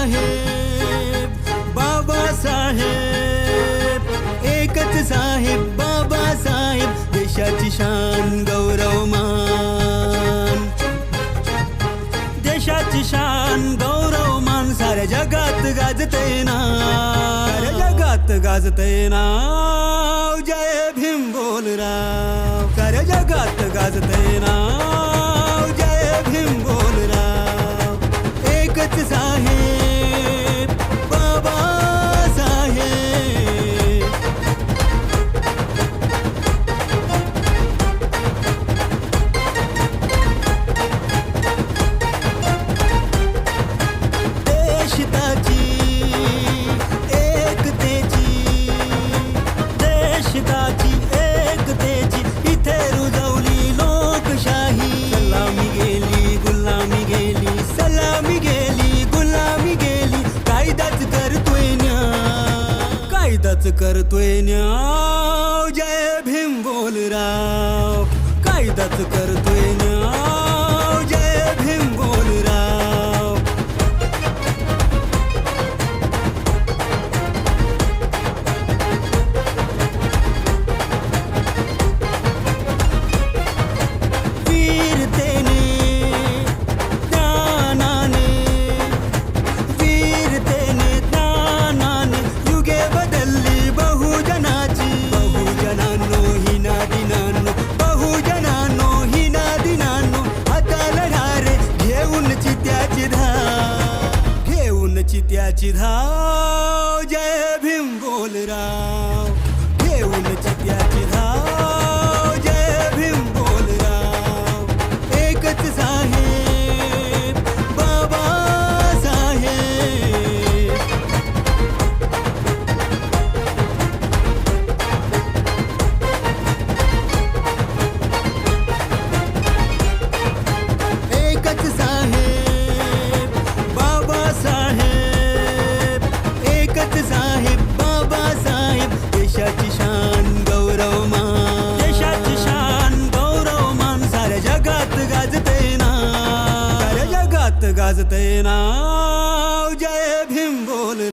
साहेब बाबासाहेब एकच साहेब बाबासाहेब देशाची शान गौरव मान देशाची शान गौरव मान साऱ्या जगात गाजते ना जगात गाजते नाव जय भीम बोल राव साऱ्या जगात गाजते देशताची एकतेची इथे रुजवली लोकशाही. सलामी गेली गुलामी गेली. सलामी गेली गुलामी गेली. कायदाच करतोय न्या. कायदाच करतोय न्या. चित्याची धाव. जय भीम बोल राव घेऊन चित्याची সাজতে না